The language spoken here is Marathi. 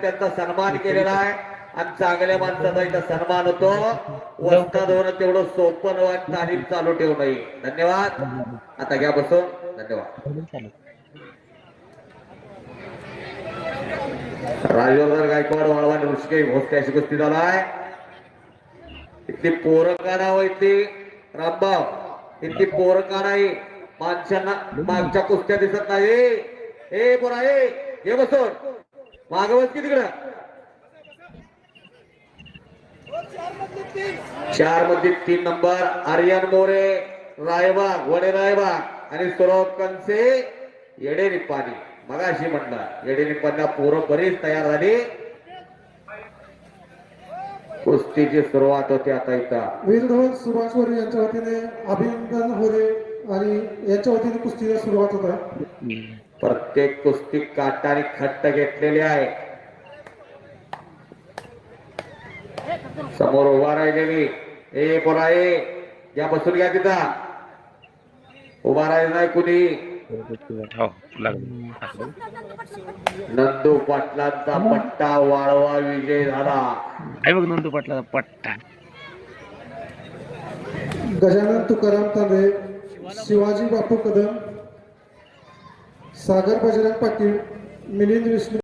त्यांचा सन्मान केलेला आहे. आणि चांगल्या माणसाचा इथं सन्मान होतो. वस्ता धोरण तेवढं सोपं नव्हे तारीफ चालू ठेवू नये. धन्यवाद. आता घ्या बसून. धन्यवाद. राजवर्धन गायकवाड वाळवान ऋषिके भोसक्याची कुस्ती झालाय इथली पोरं काढावं इथली? रामभाव इथली पोरं काढाई माणसांना मागच्या कुस्त्या दिसत नाही. ए पोरा ए हे बसून. मागवत की तिकडं. चारमध्ये तीन नंबर आर्यन मोरे रायबाग वडे रायबाग आणि सुरव कंसे येडे निपाणी मगाशी म्हणलं येडे निपाणीला पोरं बरीच तयार झाली. कुस्तीची सुरुवात होती आता इथं. वीरधवन सुभाष मोरे यांच्या वतीने अभिनंदन होरे. आणि यांच्या वतीने कुस्तीला सुरुवात होत आहे. प्रत्येक कुस्ती काटा आणि खट्ट घेतलेली आहे. समोर उभा राहिलेली ए बोला ए या बसून घ्या तिथं. उभा राहिला नाही कुणी. हो नंदू पाटलांचा पट्टा वाळवा विजय झाला. आहे बघ नंदू पाटला पट्टा. गजानन तुकाराम तांबे शिवाजी बापू कदम सागर बजरंग पाटील मिलिंद विष्णू